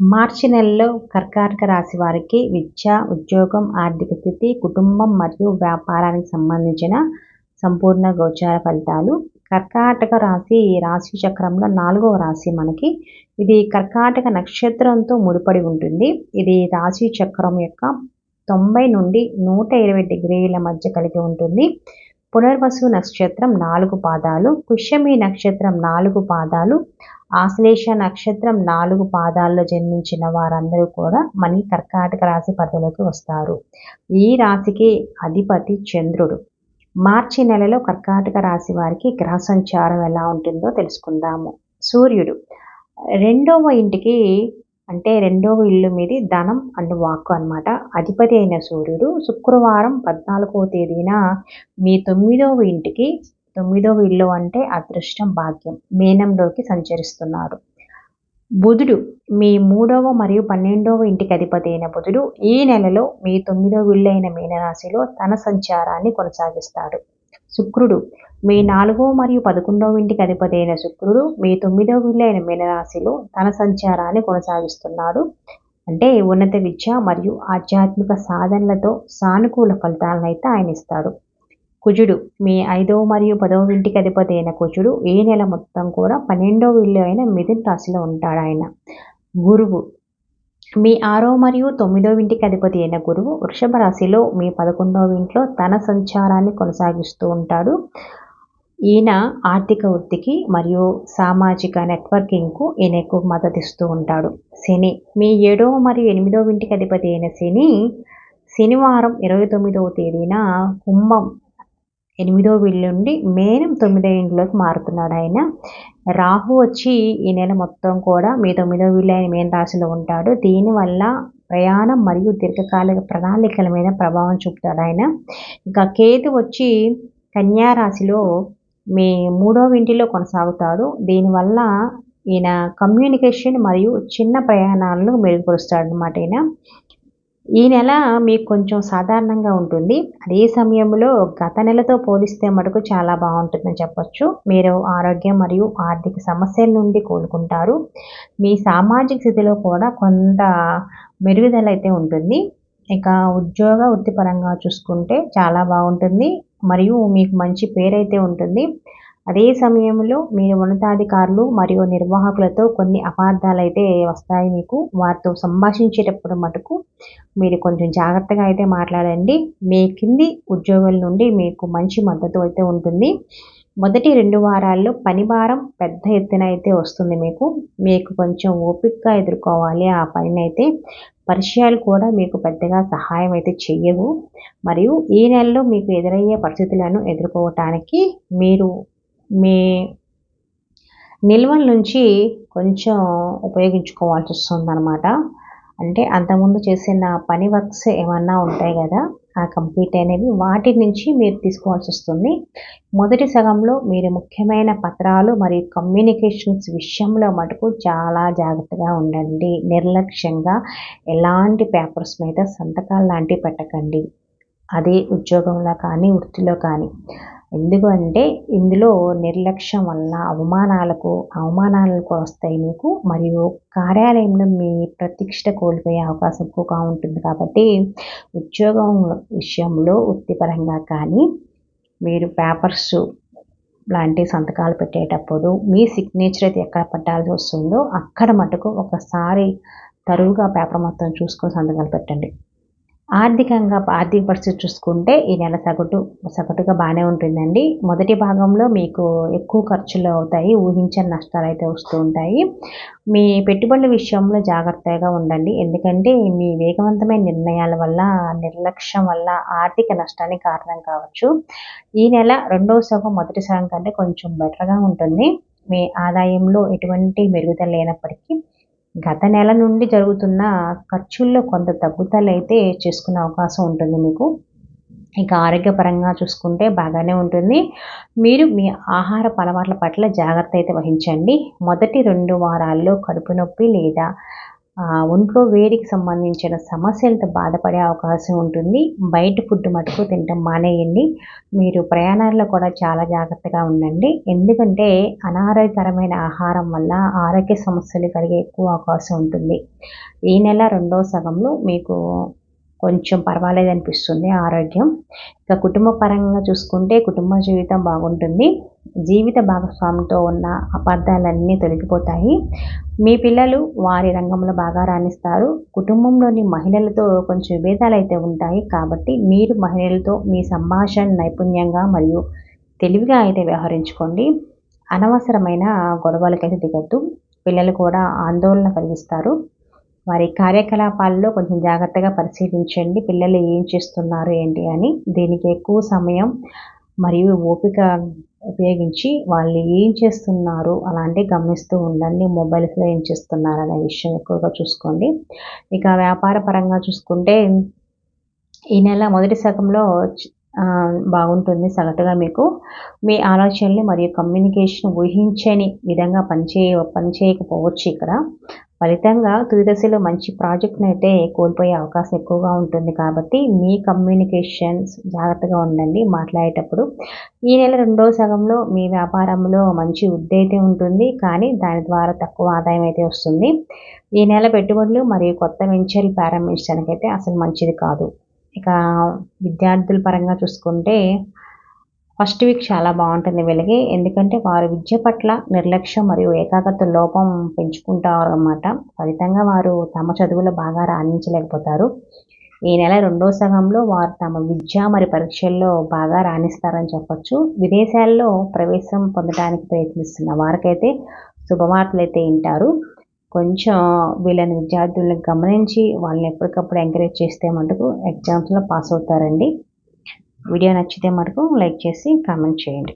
మార్చి నెలలో కర్కాటక రాశి వారికి విద్య ఉద్యోగం ఆర్థిక స్థితి కుటుంబం మరియు వ్యాపారానికి సంబంధించిన సంపూర్ణ గోచార ఫలితాలు. కర్కాటక రాశి రాశి చక్రంలో నాలుగవ రాశి మనకి. ఇది కర్కాటక నక్షత్రంతో ముడిపడి ఉంటుంది. ఇది రాశి చక్రం యొక్క తొంభై నుండి నూట ఇరవై డిగ్రీల మధ్య కలిగి ఉంటుంది. పునర్వసు నక్షత్రం నాలుగు పాదాలు పుష్యమి నక్షత్రం నాలుగు పాదాలు ఆశ్లేష నక్షత్రం నాలుగు పాదాల్లో జన్మించిన వారందరూ కూడా మన కర్కాటక రాశి పరిధిలోకి వస్తారు. ఈ రాశికి అధిపతి చంద్రుడు. మార్చి నెలలో కర్కాటక రాశి వారికి గ్రహ సంచారం ఎలా ఉంటుందో తెలుసుకుందాము. సూర్యుడు. రెండవ ఇంటికి అంటే రెండవ ఇల్లు మీది ధనం అండ్ వాక్కు అనమాట అధిపతి అయిన సూర్యుడు శుక్రవారం పద్నాలుగవ తేదీన మీ తొమ్మిదవ ఇంటికి తొమ్మిదవ ఇల్లు అంటే అదృష్టం భాగ్యం మేనంలోకి సంచరిస్తున్నారు. బుధుడు మీ మూడవ మరియు పన్నెండవ ఇంటికి అధిపతి అయిన బుధుడు ఈ నెలలో మీ తొమ్మిదవ ఇల్లు అయిన మీనరాశిలో తన సంచారాన్ని కొనసాగిస్తాడు. శుక్రుడు. మీ నాలుగో మరియు పదకొండవ ఇంటికి అధిపతి అయిన శుక్రుడు మీ తొమ్మిదవ ఇల్లు అయిన మీనరాశిలో తన సంచారాన్ని కొనసాగిస్తున్నాడు. అంటే ఉన్నత విద్య మరియు ఆధ్యాత్మిక సాధనలతో సానుకూల ఫలితాలను అయితే ఆయన ఇస్తాడు. కుజుడు మీ ఐదవ మరియు పదవ ఇంటికి అధిపతి అయిన కుజుడు ఈ నెల మొత్తం కూడా పన్నెండవ ఇల్లు అయిన మిథున్ రాశిలో ఉంటాడు ఆయన. గురువు మీ ఆరో మరియు తొమ్మిదో ఇంటికి అధిపతి అయిన గురువు వృషభ రాశిలో మీ పదకొండవ ఇంట్లో తన సంచారాన్ని కొనసాగిస్తూ ఉంటాడు. ఈయన ఆర్థిక వృద్ధికి మరియు సామాజిక నెట్వర్కింగ్కు ఈయన ఎక్కువ మద్దతిస్తూ ఉంటాడు. శని మీ ఏడవ మరియు ఎనిమిదవ ఇంటికి అధిపతి అయిన శని శనివారం ఇరవై తొమ్మిదవ తేదీన కుంభం ఎనిమిదో వీళ్ళ నుండి మేనం తొమ్మిదో ఇంట్లోకి మారుతున్నాడు ఆయన. రాహు వచ్చి ఈ నెల మొత్తం కూడా మీ తొమ్మిదో వీళ్ళు ఆయన మేన రాశిలో ఉంటాడు. దీనివల్ల ప్రయాణం మరియు దీర్ఘకాలిక ప్రణాళికల మీద ప్రభావం చూపుతాడు ఆయన. ఇంకా కేతు వచ్చి కన్యా రాశిలో మీ మూడో ఇంటిలో కొనసాగుతాడు. దీనివల్ల ఈయన కమ్యూనికేషన్ మరియు చిన్న ప్రయాణాలను మెరుగుపరుస్తాడు అనమాట ఈయన. ఈ నెల మీకు కొంచెం సాధారణంగా ఉంటుంది. అదే సమయంలో గత నెలతో పోలిస్తే మటుకు చాలా బాగుంటుందని చెప్పొచ్చు. మీరు ఆరోగ్యం మరియు ఆర్థిక సమస్యల నుండి కోలుకుంటారు. మీ సామాజిక స్థితిలో కూడా కొంత మెరుగుదల అయితే ఉంటుంది. ఇక ఉద్యోగ వృత్తిపరంగా చూసుకుంటే చాలా బాగుంటుంది. మరియు మీకు మంచి పేరైతే ఉంటుంది. అదే సమయంలో మీరు ఉన్నతాధికారులు మరియు నిర్వాహకులతో కొన్ని అపార్థాలు అయితే వస్తాయి మీకు. వారితో సంభాషించేటప్పుడు మటుకు మీరు కొంచెం జాగ్రత్తగా అయితే మాట్లాడండి. మీ కింది ఉద్యోగుల నుండి మీకు మంచి మద్దతు అయితే ఉంటుంది. మొదటి రెండు వారాల్లో పని భారం పెద్ద ఎత్తున అయితే వస్తుంది మీకు. మీకు కొంచెం ఓపికగా ఎదుర్కోవాలి ఆ పనిని అయితే. పరిచయాలు కూడా మీకు పెద్దగా సహాయం అయితే చెయ్యవు. మరియు ఈ నెలలో మీకు ఎదురయ్యే పరిస్థితులను ఎదుర్కోవటానికి మీరు మీ నిల్వల నుంచి కొంచెం ఉపయోగించుకోవాల్సి వస్తుంది అనమాట అంటే అంతకుముందు చేసిన పని వర్క్స్ ఏమన్నా ఉంటాయి కదా ఆ కంప్లీట్ అయినవి వాటి నుంచి మీరు తీసుకోవాల్సి వస్తుంది. మొదటి సగంలో మీరు ముఖ్యమైన పత్రాలు మరియు కమ్యూనికేషన్స్ విషయంలో మటుకు చాలా జాగ్రత్తగా ఉండండి. నిర్లక్ష్యంగా ఎలాంటి పేపర్స్ మీద సంతకాలు లాంటివి పెట్టకండి. అదే ఉద్యోగంలో కానీ వృత్తిలో కానీ. ఎందుకంటే ఇందులో నిర్లక్ష్యం వల్ల అవమానాలకు అవమానాలకు వస్తాయి మీకు. మరియు కార్యాలయంలో మీ ప్రతిష్ట కోల్పోయే అవకాశం ఎక్కువగా ఉంటుంది కాబట్టి ఉద్యోగం విషయంలో వృత్తిపరంగా కానీ మీరు పేపర్స్ లాంటి సంతకాలు పెట్టేటప్పుడు మీ సిగ్నేచర్ అయితే ఎక్కడ పెట్టాల్సి వస్తుందో అక్కడ మటుకు ఒకసారి తరువుగా పేపర్ మొత్తం చూసుకొని సంతకాలు పెట్టండి. ఆర్థికంగా ఆర్థిక పరిస్థితి చూసుకుంటే ఈ నెల సగటు సగటుగా బాగానే ఉంటుందండి. మొదటి భాగంలో మీకు ఎక్కువ ఖర్చులు అవుతాయి ఊహించని నష్టాలు అయితే వస్తూ ఉంటాయి. మీ పెట్టుబడుల విషయంలో జాగ్రత్తగా ఉండండి. ఎందుకంటే మీ వేగవంతమైన నిర్ణయాల వల్ల నిర్లక్ష్యం వల్ల ఆర్థిక నష్టానికి కారణం కావచ్చు. ఈ నెల రెండవ సగం మొదటి సగం కంటే కొంచెం బెటర్గా ఉంటుంది. మీ ఆదాయంలో ఎటువంటి మెరుగుదల లేనప్పటికీ గత నెల నుండి జరుగుతున్న ఖర్చుల్లో కొంత తగ్గుదల అయితే చేసుకునే అవకాశం ఉంటుంది మీకు. ఇక ఆరోగ్యపరంగా చూసుకుంటే బాగానే ఉంటుంది. మీరు మీ ఆహార అలవాట్ల పట్ల జాగ్రత్త అయితే వహించండి. మొదటి రెండు వారాల్లో కడుపు నొప్పి లేదా ఒంట్లో వేడికి సంబంధించిన సమస్యలతో బాధపడే అవకాశం ఉంటుంది. బయట ఫుడ్ మటుకు తినటం మానేయండి. మీరు ప్రయాణాల్లో కూడా చాలా జాగ్రత్తగా ఉండండి. ఎందుకంటే అనారోగ్యకరమైన ఆహారం వల్ల ఆరోగ్య సమస్యలు కలిగే ఎక్కువ అవకాశం ఉంటుంది. ఈ నెల రెండో సగంలో మీకు కొంచెం పర్వాలేదు అనిపిస్తుంది ఆరోగ్యం. ఇక కుటుంబ పరంగా చూసుకుంటే కుటుంబ జీవితం బాగుంటుంది. జీవిత భాగస్వామితో ఉన్న అపార్థాలన్నీ తొలగిపోతాయి. మీ పిల్లలు వారి రంగంలో బాగా రాణిస్తారు. కుటుంబంలోని మహిళలతో కొంచెం విభేదాలు అయితే ఉంటాయి. కాబట్టి మీరు మహిళలతో మీ సంభాషణ నైపుణ్యంగా మరియు తెలివిగా అయితే వ్యవహరించుకోండి. అనవసరమైన గొడవలకైతే దిగద్దు. పిల్లలు కూడా ఆందోళన కలిగిస్తారు. వారి కార్యకలాపాల్లో కొంచెం జాగ్రత్తగా పరిశీలించండి. పిల్లలు ఏం చేస్తున్నారు ఏంటి అని. దీనికి ఎక్కువ సమయం మరియు ఓపిక ఉపయోగించి వాళ్ళు ఏం చేస్తున్నారు అలాంటివి గమనిస్తూ ఉండండి. మొబైల్స్లో ఏం చేస్తున్నారు అనే విషయం ఎక్కువగా చూసుకోండి. ఇక వ్యాపార పరంగా చూసుకుంటే ఈ నెల మొదటి సగంలో బాగుంటుంది సగటుగా మీకు. మీ ఆలోచనలు మరియు కమ్యూనికేషన్ ఊహించని విధంగా పనిచేయ పనిచేయకపోవచ్చు ఇక్కడ. ఫలితంగా తుది దశలో మంచి ప్రాజెక్ట్ను అయితే కోల్పోయే అవకాశం ఎక్కువగా ఉంటుంది కాబట్టి మీ కమ్యూనికేషన్స్ జాగ్రత్తగా ఉండండి మాట్లాడేటప్పుడు. ఈ నెల రెండో సగంలో మీ వ్యాపారంలో మంచి వృద్ధి అయితే ఉంటుంది కానీ దాని ద్వారా తక్కువ ఆదాయం అయితే వస్తుంది. ఈ నెల పెట్టుబడులు మరియు కొత్త వెంచర్లు ప్రారంభించడానికి అయితే అసలు మంచిది కాదు. ఇక విద్యార్థుల పరంగా చూసుకుంటే ఫస్ట్ వీక్ చాలా బాగుంటుంది వీళ్ళకి. ఎందుకంటే వారు విద్య పట్ల నిర్లక్ష్యం మరియు ఏకాగ్రత లోపం పెంచుకుంటారు అన్నమాట ఫలితంగా వారు తమ చదువులో బాగా రాణించలేకపోతారు. ఈ నెల రెండో సగంలో వారు తమ విద్య మరి పరీక్షల్లో బాగా రాణిస్తారని చెప్పొచ్చు. విదేశాల్లో ప్రవేశం పొందడానికి ప్రయత్నిస్తున్న వారికైతే శుభవార్తలు అయితే వింటారు. కొంచెం వీళ్ళని విద్యార్థులను గమనించి వాళ్ళని ఎప్పటికప్పుడు ఎంకరేజ్ చేస్తే మటుకు ఎగ్జామ్స్లో పాస్ అవుతారండి. వీడియో నచ్చితే మటుకు లైక్ చేసి కామెంట్ చేయండి.